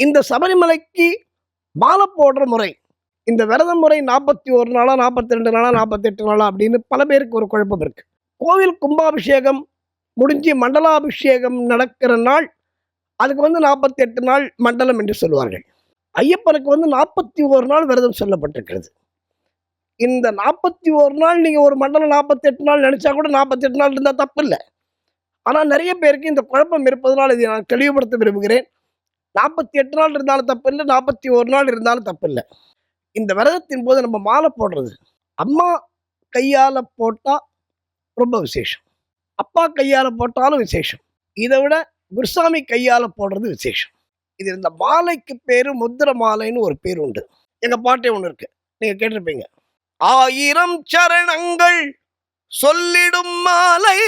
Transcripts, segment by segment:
இந்த சபரிமலைக்கு மாலை போடுற முறை இந்த விரத முறை நாற்பத்தி ஒரு நாளா நாற்பத்தி ரெண்டு நாளா நாற்பத்தெட்டு நாளா அப்படின்னு பல பேருக்கு ஒரு குழப்பம் இருக்கு. கோவில் கும்பாபிஷேகம் முடிஞ்சு மண்டலாபிஷேகம் நடக்கிற நாள் அதுக்கு வந்து நாற்பத்தி எட்டு நாள் மண்டலம் என்று சொல்வார்கள் ஐயப்பனுக்கு வந்து நாற்பத்தி ஒரு நாள் விரதம் சொல்லப்பட்டிருக்கிறது. இந்த நாற்பத்தி ஒரு நாள் நீங்கள் ஒரு மண்டலம் நாற்பத்தெட்டு நாள் நினச்சா கூட நாற்பத்தெட்டு நாள் இருந்தால் தப்பு இல்லை ஆனால் நிறைய பேருக்கு இந்த குழப்பம் இருப்பதனால் இதை நான் தெளிவுபடுத்த விரும்புகிறேன். நாற்பத்தி எட்டு நாள் இருந்தாலும் தப்பு இல்லை நாற்பத்தி ஒரு நாள் இருந்தாலும் தப்பு இல்லை இந்த விரதத்தின் போது நம்ம மாலை போடுறது அம்மா கையால் போட்டால் ரொம்ப விசேஷம். அப்பா கையால் போட்டாலும் விசேஷம். இதை விட குருசாமி கையால் போடுறது விசேஷம். இது இந்த மாலைக்கு பேர் முத்திர மாலைன்னு ஒரு பேர் உண்டு. எங்கள் பாட்டே ஒன்று இருக்கு. நீங்கள் கேட்டிருப்பீங்க. ஆயிரம் சரணங்கள் சொல்லிடும் மாலை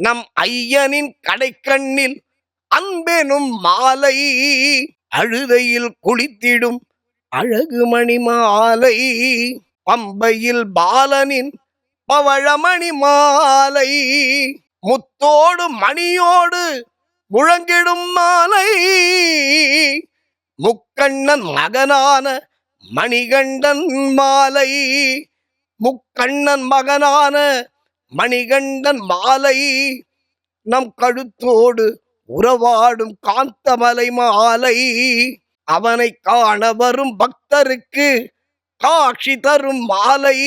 நம் ஐயனின் கடைக்கண்ணில் அன்பெனும் மாலை அழுதையில் குளித்திடும் அழகுமணி மாலை பம்பையில் பாலனின் பவழமணி மாலை. முத்தோடு மணியோடு முழங்கிடும் மாலை. முக்கண்ணன் மகனான மணிகண்டன் மாலை. முக்கண்ணன் மகனான மணிகண்டன் மாலை. நம் கழுத்தோடு உறவாடும் காந்தமலை மாலை. அவனை காண வரும் பக்தருக்கு காட்சி தரும் மாலை.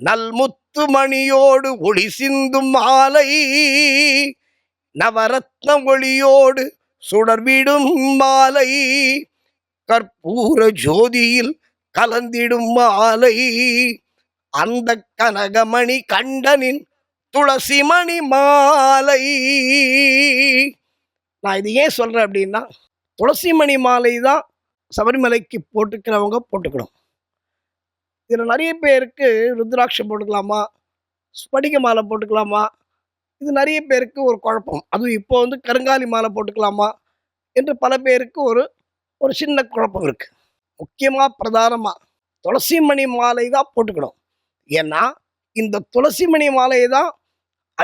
நல்முத்து மணியோடு ஒளி சிந்தும் மாலை. நவரத்ன ஒளியோடு சுடர்விடும் மாலை. கற்பூர ஜோதியில் கலந்திடும் மாலை. அந்த கனகமணி கண்டனின் துளசி மணி மாலை. நான் இது ஏன் சொல்கிறேன் அப்படின்னா துளசி மணி மாலை தான் சபரிமலைக்கு போட்டுக்கிறவங்க போட்டுக்கணும். இதில் நிறைய பேருக்கு ருத்ராட்சம் போட்டுக்கலாமா? ஸ்படிக மாலை போட்டுக்கலாமா? இது நிறைய பேருக்கு ஒரு குழப்பம். அதுவும் இப்போ வந்து கருங்காலி மாலை போட்டுக்கலாமா? என்று பல பேருக்கு ஒரு ஒரு சின்ன குழப்பம் இருக்குது முக்கியமாக பிரதானமாக துளசி மணி மாலை தான் போட்டுக்கணும். ஏன்னா இந்த துளசி மணி மாலையை தான்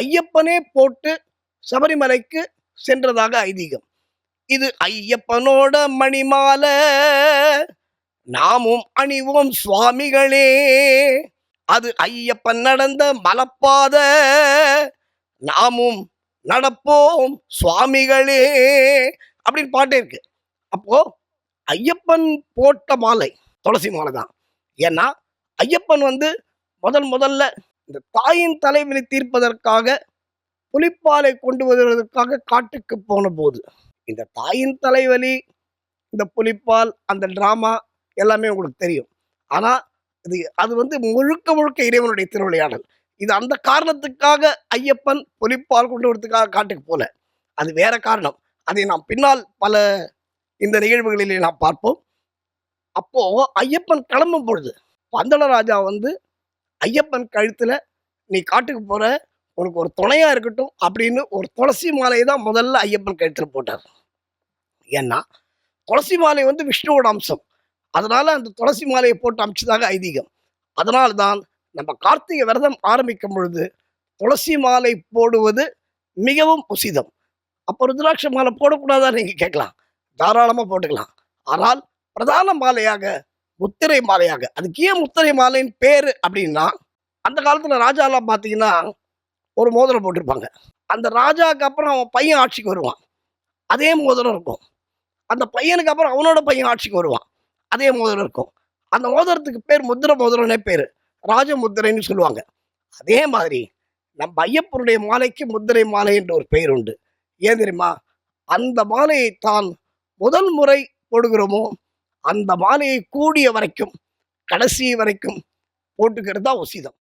ஐயப்பனே போட்டு சபரிமலைக்கு சென்றதாக ஐதீகம். இது ஐயப்பனோட மணிமாலை நாமும் அணிவோம் சுவாமிகளே. அது ஐயப்பன் நடந்த மலப்பாத நாமும் நடப்போம் சுவாமிகளே அப்படின்னு பாட்டே இருக்கு. அப்போ ஐயப்பன் போட்ட மாலை துளசி மாலை தான். ஏன்னா ஐயப்பன் வந்து முதல் முதல்ல இந்த தாயின் தலைவினை தீர்ப்பதற்காக புலிப்பாலை கொண்டு வருவதற்காக காட்டுக்கு போன போது இந்த தாயின் தலைவலி இந்த புலிப்பால் அந்த டிராமா எல்லாமே உங்களுக்கு தெரியும். ஆனால் இது அது வந்து முழுக்க முழுக்க இறைவனுடைய திருவிளையாடல். இது அந்த காரணத்துக்காக ஐயப்பன் புலிப்பால் கொண்டு வரதுக்காக காட்டுக்கு போல. அது வேற காரணம். அதை நாம் பின்னால் பல இந்த நிகழ்வுகளிலே நாம் பார்ப்போம். அப்போ ஐயப்பன் கிளம்பும் பொழுது பந்தளராஜா வந்து ஐயப்பன் கழுத்தில் நீ காட்டுக்கு போகிற உனக்கு ஒரு துணையாக இருக்கட்டும் அப்படின்னு ஒரு துளசி மாலையை தான் முதல்ல ஐயப்பன் கழுத்தில் போட்டார். ஏன்னா துளசி மாலை வந்து விஷ்ணுவோட அம்சம். அதனால் அந்த துளசி மாலையை போட்டு அமிச்சதாக ஐதீகம். அதனால் தான் நம்ம கார்த்திகை விரதம் ஆரம்பிக்கும் பொழுது துளசி மாலை போடுவது மிகவும் உசிதம். அப்போ ருத்ராட்ச மாலை போடக்கூடாதா நீங்கள் கேட்கலாம். தாராளமாக போட்டுக்கலாம். ஆனால் பிரதான மாலையாக முத்திரை மாலையாக அதுக்கு ஏன் முத்திரை மாலைன்னு பேர் அப்படின்னா அந்த காலத்தில் ராஜாலாம் பார்த்தீங்கன்னா ஒரு மோதிரம் போட்டிருப்பாங்க. அந்த ராஜாவுக்கு அப்புறம் அவன் பையன் ஆட்சிக்கு வருவான். அதே மோதிரம் இருக்கும். அந்த பையனுக்கு அப்புறம் அவனோட பையன் ஆட்சிக்கு வருவான். அதே மோதிரம் இருக்கும். அந்த மோதிரத்துக்கு பேர் முத்திர மோதிரம்னே பேர். ராஜமுத்திரைன்னு சொல்லுவாங்க. அதே மாதிரி நம்ம ஐயப்பனுடைய மாலைக்கு முத்திரை மாலை என்ற ஒரு பெயர் உண்டு. ஏன் தெரியுமா? அந்த மாலையை தான் முதல் முறை போடுகிறோமோ அந்த மாலையை கூடிய வரைக்கும் கடைசி வரைக்கும் போட்டுக்கிறது தான் உசிதம்.